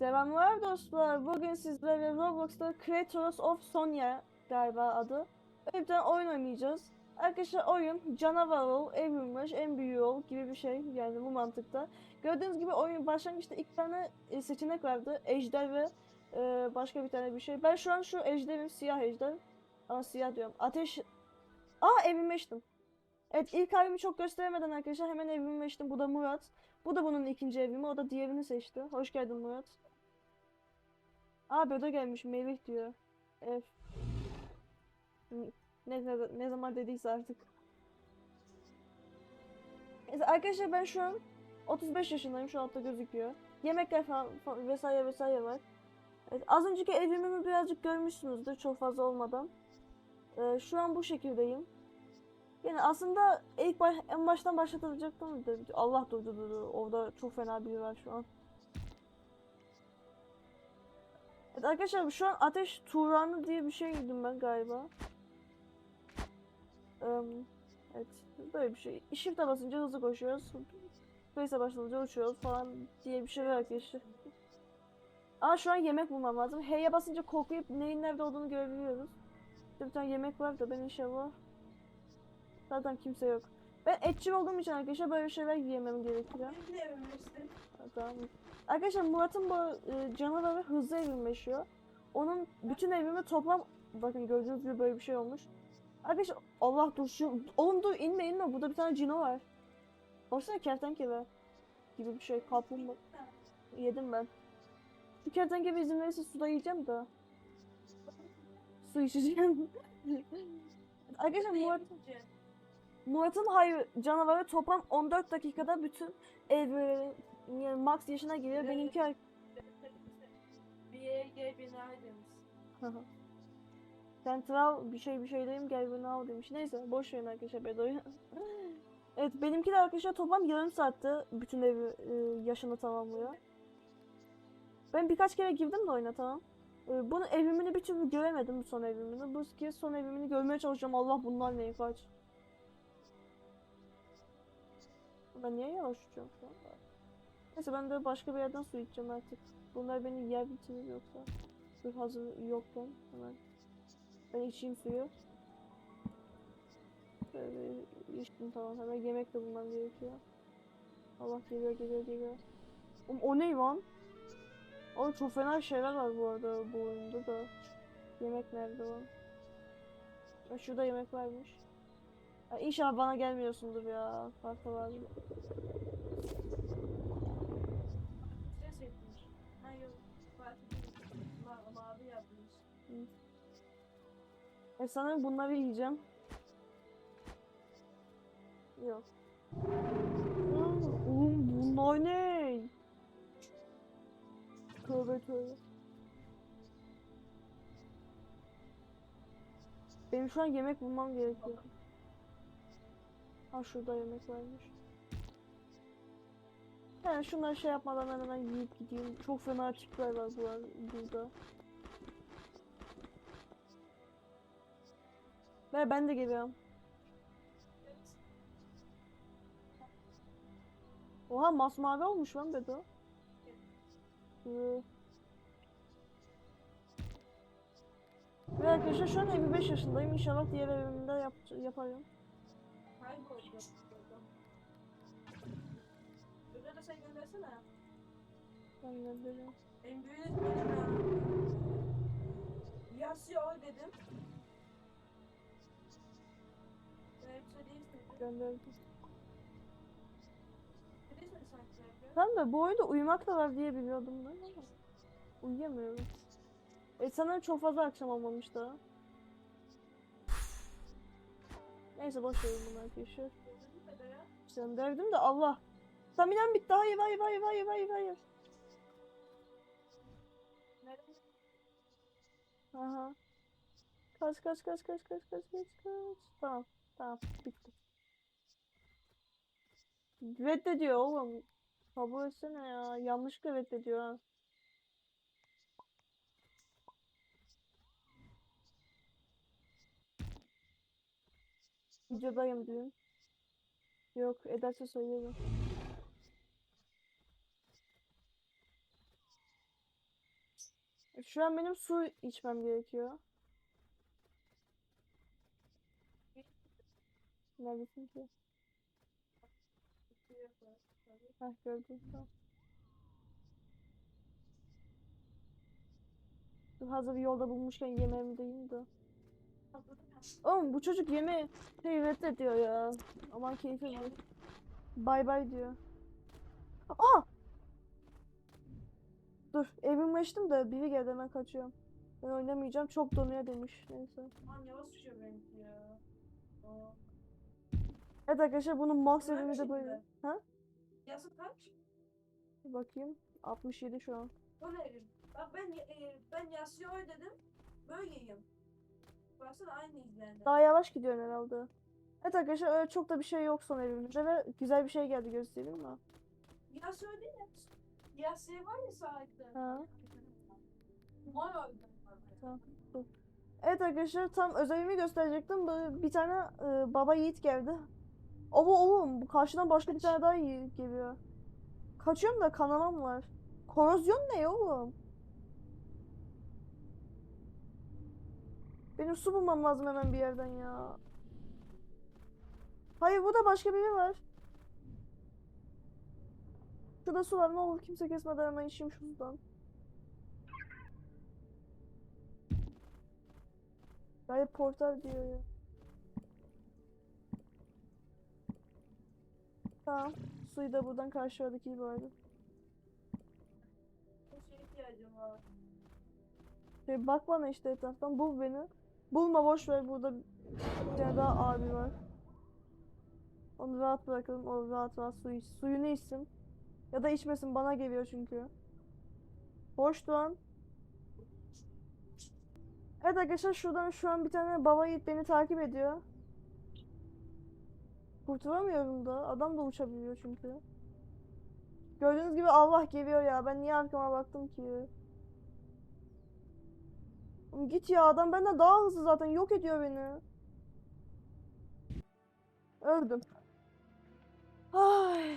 Selamlar dostlar. Bugün sizlerle Roblox'ta Creators of Sonya galiba adı. Öyle bir tane oyun oynayacağız. Arkadaşlar oyun canavar ol, evrilmiş, en büyüğü ol gibi bir şey yani bu mantıkta. Gördüğünüz gibi oyun başlangıçta iki tane e, seçenek vardı. Ejder ve e, başka bir tane bir şey. Ben şu an şu ejderim siyah ejder. Ama siyah diyorum. Ateş... Aa evrilmiştim. Evet ilk halimi çok gösteremeden arkadaşlar hemen evrilmiştim. Bu da Murat. Bu da bunun ikinci evimi. O da diğerini seçti. Hoş geldin Murat. Aa Bedo gelmiş. Melih diyor. Ev. Ne, ne, ne zaman dediyse artık. Neyse, arkadaşlar ben şu an 35 yaşındayım. Şu altta gözüküyor. Yemekler falan, falan vesaire vesaire var. Evet, az önceki evimi birazcık görmüşsünüzdür. Çok fazla olmadan. Ee, şu an bu şekildeyim. Yani aslında ilk baş, en baştan başlatacaktım da Allah durdurdu. Orada çok fena biri var şu an. Evet arkadaşlar şu an ateş turanı diye bir şey girdim ben galiba. Evet böyle bir şey. Shift'e basınca hızlı koşuyoruz. Space'e basınca uçuyoruz falan diye bir şey var arkadaşlar. Aa şu an yemek bulmam lazım. H'ye basınca koklayıp neyin nerede olduğunu görebiliyoruz. İşte bir tane yemek var da ben inşallah Zaten kimse yok. Ben etçi olduğum için arkadaşlar böyle şeyler yiyemem gerekiyor. Tamam. Arkadaşlar Murat'ın bu e, canavarı hızlı evrimleşiyor. Onun bütün evrimi toplam bakın gördüğünüz gibi böyle bir şey olmuş. Arkadaşlar Allah dur şu oğlum dur inme inme burada bir tane cino var. Baksana kertenkele gibi bir şey kaplumbağa. Yedim ben. Bu kertenkele izin verirse suda yiyeceğim de. Su içeceğim. Arkadaşlar Murat Murat'ın hayır canavarı toplam 14 dakikada bütün evre yani max yaşına giriyor. Benimki gel beni al demiş. Central bir şey bir şey diyeyim gel beni al demiş. Neyse boş verin arkadaşlar Bedo'yu. evet benimki de arkadaşlar toplam yarım saatte bütün evi e, yaşını tamamlıyor. Ben birkaç kere girdim de oyuna tamam. E, bunun evrimini bir türlü göremedim bu son evrimini. Bu kez son evrimini görmeye çalışacağım. Allah bunlar ne kaç. Ben niye yavaş uçuyorum şu an? Neyse ben de başka bir yerden su içeceğim artık. Bunlar beni yer bitirir yoksa. Dur hazır yokken hemen. Ben içeyim suyu. Böyle içtim tamam hemen yemek de bulmam gerekiyor. Allah geliyor geliyor geliyor. Oğlum o ne lan? Oğlum çok fena şeyler var bu arada bu oyunda da. Yemek nerede lan? Şurada yemek varmış. Ya inşallah bana gelmiyorsundur ya. Farklı var. E sanırım bunları yiyeceğim. Yok. Oğlum bunlar ne? Tövbe tövbe. Benim şu an yemek bulmam gerekiyor. Ha şurada yemek varmış. Yani şunları şey yapmadan hemen yiyip gideyim. Çok fena tipler var bu ar- burada. Ve ben de geliyorum. Oha masmavi olmuş lan Bedo. Ee. Ve arkadaşlar şu an 55 yaşındayım. İnşallah diğer evimde yap yaparım. Ben de derim. En büyüğünüz benim ya. Yasıyor dedim. Ya. Tamam da bu oyunda uyumak da var diye biliyordum ben ama uyuyamıyorum. E sanırım çok fazla akşam olmamış daha. Neyse boş verin bunu arkadaşlar. Gönderdim de Allah. Staminem bitti. Hayır hayır hayır hayır hayır hayır. Aha. Kaç kaç kaç kaç kaç kaç kaç kaç. Tamam tamam bitti. Reddediyor oğlum. Kabul etsene ya. Yanlışlıkla reddediyor ha. Videodayım diyeyim. Yok ederse söylerim. Şu an benim su içmem gerekiyor. Neredesin ki? Heh gördüm. Dur hazır yolda bulmuşken yemeğimi de yiyeyim de. Oğlum bu çocuk yeme şey reddediyor ya. Aman keyfi var. Bay bay diyor. Aa! Dur evimi açtım da biri geldi hemen kaçıyorum. Ben oynamayacağım çok donuyor demiş. Neyse. Aman yavaş uçuyor benimki ya. Aa. Evet arkadaşlar bunun max evimi de böyle. Ha? Yası kaç? Bir bakayım. 67 şu an. Evim. Bak ben e, ben yasıyor dedim. Böyleyim. Baksana aynı izlendi. Daha yavaş gidiyorsun herhalde. Evet arkadaşlar öyle çok da bir şey yok son evimizde ve güzel bir şey geldi göstereyim mi? Yasıyor değil mi? Yasıyor var ya sahipte. Ha. Bayağı Evet arkadaşlar tam özelliğimi gösterecektim. Bir tane e, baba yiğit geldi. Ova oğlum bu karşıdan başka bir tane daha yiğit geliyor. Kaçıyorum da kanamam var. Korozyon ne oğlum? Benim su bulmam lazım hemen bir yerden ya. Hayır burada başka biri var. Şurada su var ne olur kimse kesmeden hemen içeyim şu sudan. Gayet portal diyor ya. Tamam. Suyu da buradan karşıdaki gibi vardı. bir şeye ihtiyacım var. Şey bak bana işte etraftan bul beni. Bulma boş ver burada bir tane daha abi var. Onu rahat bırakalım. O rahat rahat su iç. Suyunu içsin. Ya da içmesin bana geliyor çünkü. Boş Doğan. Evet arkadaşlar şuradan şu an bir tane baba yiğit beni takip ediyor. Kurtulamıyorum da. Adam da uçabiliyor çünkü. Gördüğünüz gibi Allah geliyor ya. Ben niye arkama baktım ki? Git ya adam benden daha hızlı zaten yok ediyor beni. Öldüm. Ay.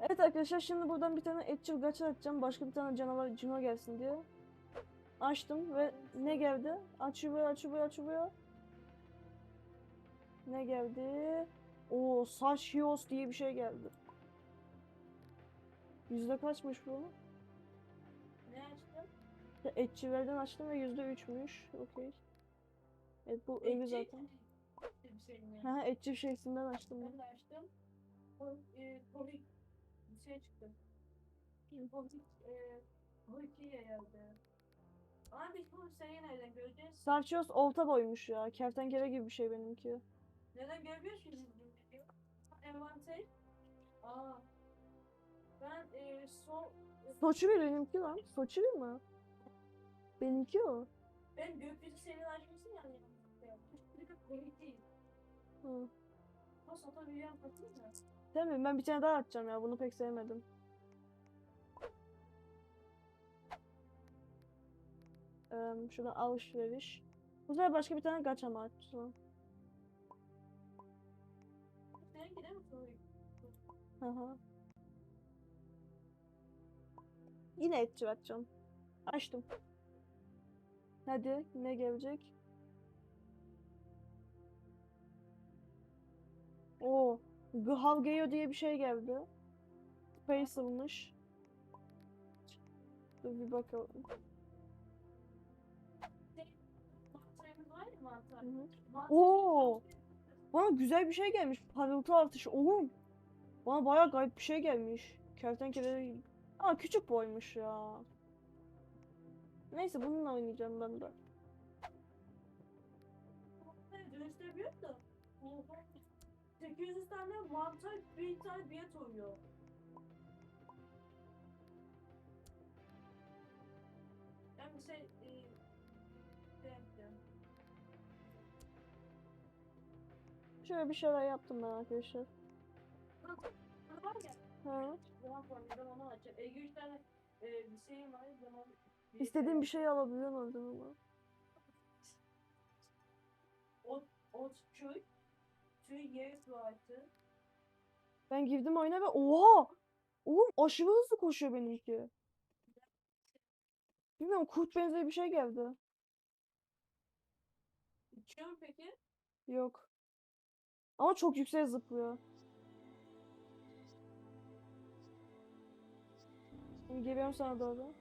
Evet arkadaşlar şimdi buradan bir tane etçil gacha açacağım. Başka bir tane canavar cino gelsin diye. Açtım ve ne geldi? Açıyor açıyor açıyor. Ne geldi? O saç hios diye bir şey geldi. Yüzde kaçmış bu? Ne açtın? Ya Etçilerden açtım ve yüzde üçmüş. Okey. Evet bu ölü zaten. Şey? Ha etçi şeysinden açtım ben. De açtım. O e, bir şey çıktı. E, Covid'e geldi. Ama biz bunu seneye nereden göreceğiz? Sarchios olta boymuş ya. Kertenkele gibi bir şey benimki. Neden bunu? Envanter. Aa. Ben e, so Soçu bir benimki lan. Soçu bir mi? Benimki o. ben gökyüzü senin açmışsın yani. Covid değil. Hı. O sata büyüyen katıl mı? Değil mi? Ben bir tane daha açacağım ya. Bunu pek sevmedim. Ee, şuradan alışveriş. Bu sefer başka bir tane mı açacağım? Hı. Yine etçi açacağım. Açtım. Hadi ne gelecek? Oo, Ghavgeyo diye bir şey geldi. Space'ılmış. Dur bir bakalım. Hı hı. Oo! Bana güzel bir şey gelmiş. Parıltı artışı. Oğlum. Bana bayağı garip bir şey gelmiş. Kertenkele Aa küçük boymuş ya. Neyse bununla oynayacağım ben de. Dönüştürebiliyor da. 800 tane mantar bir tane biyet oluyor. Şöyle bir şeyler yaptım ben arkadaşlar. Var ya. Ha. Onu açacağım. Ege 3 tane e, bir şeyim var. Zaman İstediğim bir şey alabiliyorsun oradan ama. Ot, ot köy. Tüy yer tuvaleti. Ben girdim oyuna ve oha! Oğlum aşırı hızlı koşuyor benimki. Bilmiyorum kurt benzeri bir şey geldi. İçiyor mu peki? Yok. Ama çok yüksek zıplıyor. Geliyorum sana doğru.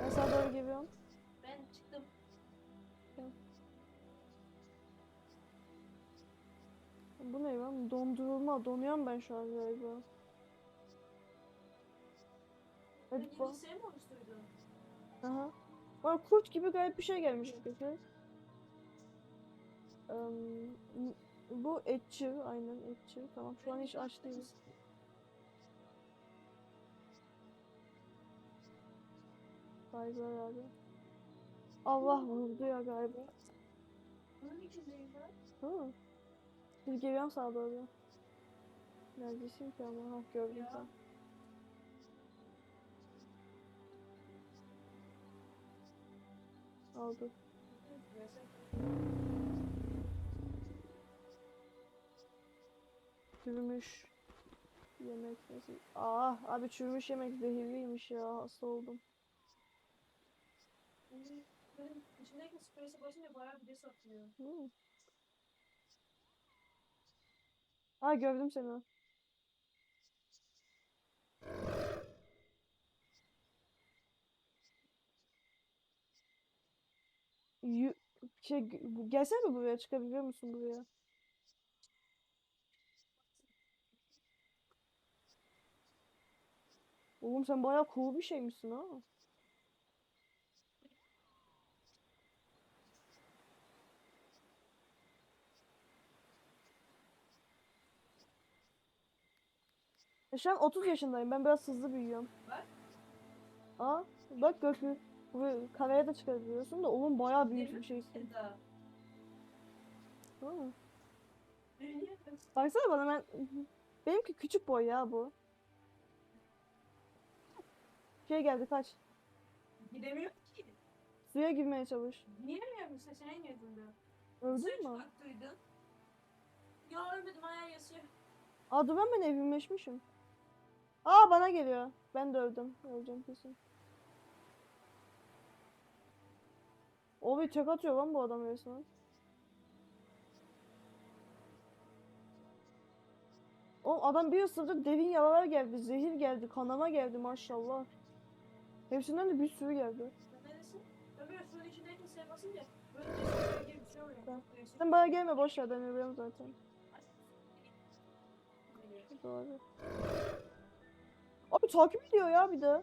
Ben sana doğru geliyorum. Ben çıktım. Bu ne lan? Dondurulma. Donuyorum ben şu an galiba. Hadi bak. bilgisayarı mı oluşturdun? Aha. Bana kurt gibi garip bir şey gelmiş peki. Em, bu etçi, aynen etçi. Tamam şu an hiç aç değiliz. Galiba abi. Allah vurdu ya galiba. Bunun ben. Hı. Biz geliyorum sağa doğru. Neredesin ki ama? Ha gördüm sen. Aldı. Çürümüş yemek nasıl? Ah abi çürümüş yemek zehirliymiş ya hasta oldum. İçindeki space'e basınca bayağı bir de satıyor. Hı. Ha gördüm seni. Yu şey gelsene mi buraya çıkabiliyor musun buraya? Oğlum sen bayağı cool bir şeymişsin ha. E şu an 30 yaşındayım. Ben biraz hızlı büyüyorum. Bak. Aa, bak Gökü. Kameraya da çıkarabiliyorsun da oğlum bayağı büyük bir. Ha. Niye? Baksana bana ben... Benimki küçük boy ya bu. Şey geldi kaç. Gidemiyor ki. Suya girmeye çalış. Niye mi seçeneğin yüzünden? Öldün mü? Haklıydın. Ya ölmedim hala yaşıyor. Aa dur ben ben evrimleşmişim. Aa bana geliyor. Ben de öldüm. Öleceğim kesin. O bir tek atıyor lan bu adam resmen. O adam bir ısırdı derin yaralar geldi, zehir geldi, kanama geldi maşallah. Hepsinden de bir sürü geldi. Sen bana gelme boş ver ben ölüyorum zaten. Abi takip ediyor ya bir de.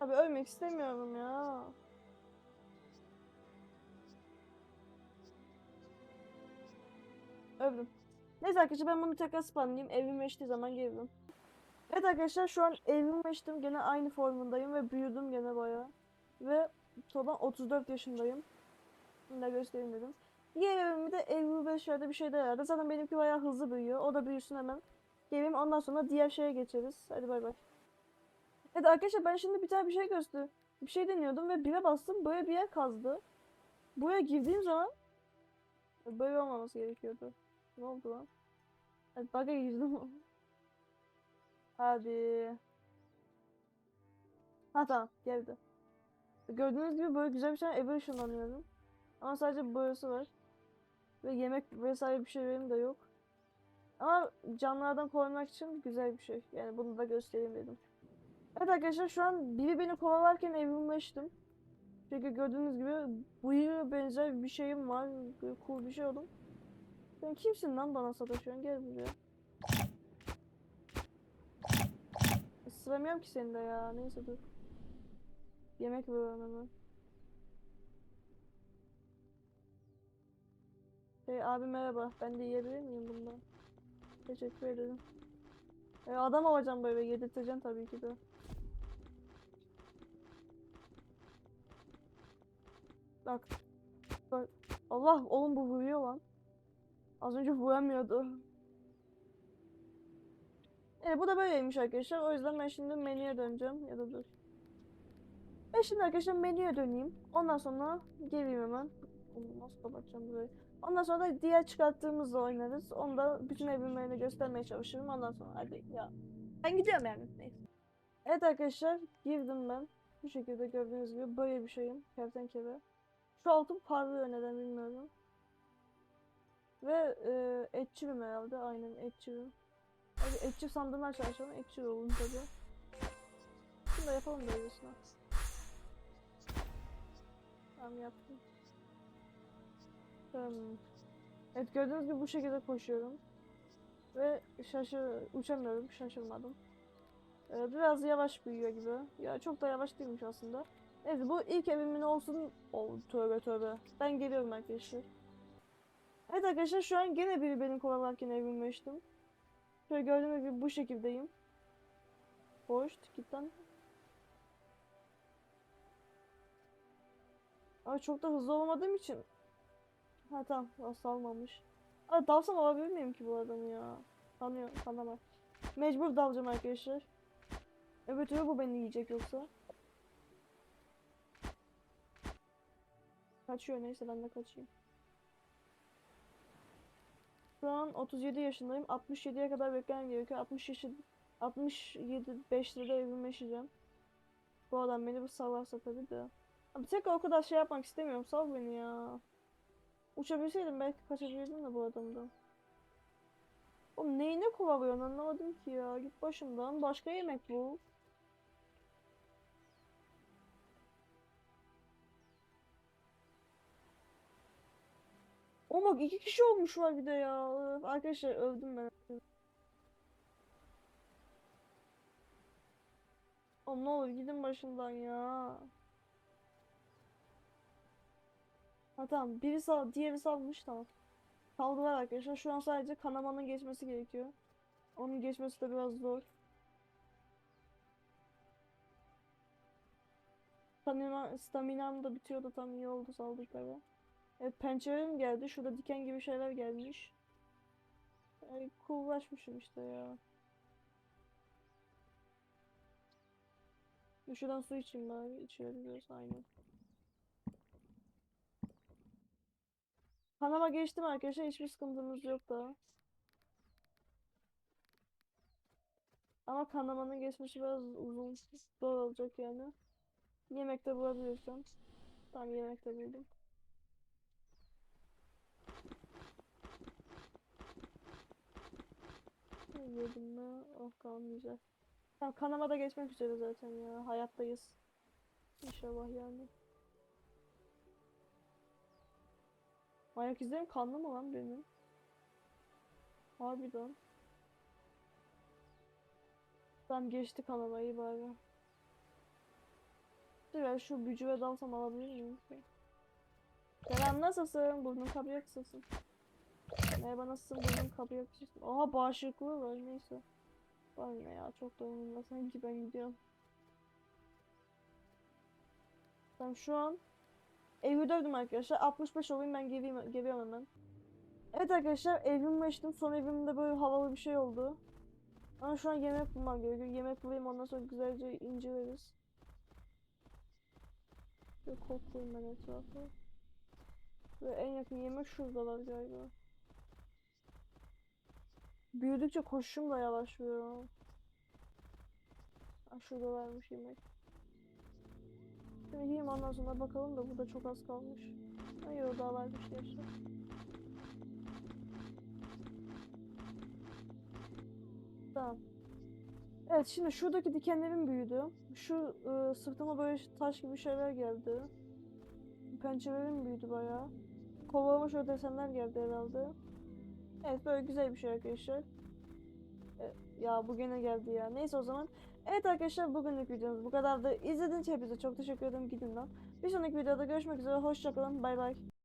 Abi ölmek istemiyorum ya. Öldüm. Neyse arkadaşlar ben bunu tekrar spamlayayım. Evrimleştiği zaman gelirim. Evet arkadaşlar şu an evrimleştim. Gene aynı formundayım ve büyüdüm gene bayağı. Ve toplam 34 yaşındayım. Bunu da göstereyim dedim. Diğer evimi de Evrim 5'lerde bir şeyde herhalde. Zaten benimki bayağı hızlı büyüyor. O da büyüsün hemen. Geleyim ondan sonra diğer şeye geçeriz. Hadi bay bay. Evet arkadaşlar ben şimdi bir tane bir şey göster. Bir şey deniyordum ve bire bastım. Böyle bir yer kazdı. Buraya girdiğim zaman böyle olmaması gerekiyordu. Ne oldu lan? Evet bug'a girdim. Hadi. Ha tamam geldi. Gördüğünüz gibi böyle güzel bir tane eve ışınlanıyorum. Ama sadece boyası var. Ve yemek vesaire bir şeylerim de yok. Ama canlılardan korumak için güzel bir şey. Yani bunu da göstereyim dedim. Evet arkadaşlar şu an biri beni kovalarken evrimleştim. Çünkü gördüğünüz gibi bıyığı benzer bir şeyim var. Cool bir şey oldum. Sen kimsin lan bana sataşıyorsun? Gel buraya. Isıramıyorum ki seni de ya. Neyse dur. Yemek veriyorum hemen. Hey abi merhaba. Ben de yiyebilir miyim bundan? Teşekkür ederim. E, adam olacağım böyle yedirteceğim tabii ki de. Bak. Allah oğlum bu vuruyor lan. Az önce vuramıyordu. Evet bu da böyleymiş arkadaşlar. O yüzden ben şimdi menüye döneceğim. Ya da dur. Ben şimdi arkadaşlar menüye döneyim. Ondan sonra geleyim hemen. Nasıl kapatacağım burayı? Ondan sonra da diğer çıkarttığımızla oynarız. Onu da bütün evrimlerini göstermeye çalışırım. Ondan sonra hadi ya. Ben gidiyorum yani. Neyse. Evet arkadaşlar girdim ben. Bu şekilde gördüğünüz gibi böyle bir şeyim. Kertenkele. Şu altın parlıyor neden bilmiyorum. Ve e, etçilim herhalde. Aynen etçilim. Hadi etçi sandığını çalışalım. Etçi olun tabi. Şunu da yapalım böylesine. Tamam yaptım. Evet gördüğünüz gibi bu şekilde koşuyorum. Ve şaşır uçamıyorum. Şaşırmadım. Ee, biraz yavaş büyüyor gibi. Ya çok da yavaş değilmiş aslında. Neyse bu ilk evimin olsun. Oh, tövbe tövbe. Ben geliyorum arkadaşlar. Evet arkadaşlar şu an gene biri benim kovalarken evime açtım. Şöyle gördüğünüz gibi bu şekildeyim. Hoş cidden. Ama çok da hızlı olmadığım için. Ha tamam asla almamış. Aa, dalsam alabilir miyim ki bu adamı ya? Tanıyor, tanımam. Mecbur dalacağım arkadaşlar. Öbür türlü bu beni yiyecek yoksa. Kaçıyor neyse ben de kaçayım. Şu an 37 yaşındayım. 67'ye kadar beklemem gerekiyor. 60 yaşı 67 5 lirada evime yaşayacağım. Bu adam beni bu sallarsa tabii de. Abi tekrar o kadar şey yapmak istemiyorum. Sal beni ya. Uçabilseydim belki kaçabilirdim de bu adamdan. Oğlum neyine kovalıyorsun anlamadım ki ya. Git başımdan. Başka yemek bul. Oğlum bak iki kişi olmuşlar bir de ya. Arkadaşlar övdüm ben. Oğlum ne olur gidin başımdan ya. Ha tamam biri sal diğeri salmış tamam. Kaldılar arkadaşlar. Şu an sadece kanamanın geçmesi gerekiyor. Onun geçmesi de biraz zor. Stamina, staminam da bitiyordu tam iyi oldu saldıkları. Evet pençelerim geldi. Şurada diken gibi şeyler gelmiş. Ay, coollaşmışım işte ya. Şuradan su içeyim bari. İçebiliyoruz aynen. Kanama geçtim arkadaşlar. Hiçbir sıkıntımız yok daha. Ama kanamanın geçmesi biraz uzun. Zor olacak yani. Yemekte bulabilirsem. Tamam yemekte buldum. Yedim mi? Oh kalmayacak. Tamam kanama da geçmek üzere zaten ya. Hayattayız. İnşallah yani. Ayak izlerim kanlı mı lan benim? Harbiden. Tamam geçti kanamayı bari. Dur şu bücüve dalsam alabilir miyim ki? Selam nasılsın? Burnun kapıya kısılsın. Merhaba nasılsın? Burnun kapıya kısılsın. Aha bağışıklığı var neyse. Var ne ya çok da umurumda sanki ben gidiyorum. Tamam şu an Evi dövdüm arkadaşlar. 65 olayım ben geleyim, geliyorum hemen. Evet arkadaşlar evimi açtım. Son evimde böyle havalı bir şey oldu. Ama şu an yemek bulmam gerekiyor. Yemek bulayım ondan sonra güzelce inceleriz. Bir koklayayım ben etrafı. Ve en yakın yemek şuradalar galiba. Büyüdükçe koşuşum da yavaşlıyor. Ha, şurada varmış yemek. Şimdi yiyeyim ondan sonra bakalım da burada çok az kalmış. Hayır daha varmış gerçi. Tamam. Evet şimdi şuradaki dikenlerim büyüdü. Şu e, sırtıma böyle taş gibi şeyler geldi. Pençelerim büyüdü bayağı. Kovama şöyle desenler geldi herhalde. Evet böyle güzel bir şey arkadaşlar. E, ya bu gene geldi ya. Neyse o zaman. Evet arkadaşlar bugünlük videomuz bu kadardı. İzlediğiniz için hepinize çok teşekkür ederim. Gidin lan. Bir sonraki videoda görüşmek üzere. Hoşçakalın. Bay bay.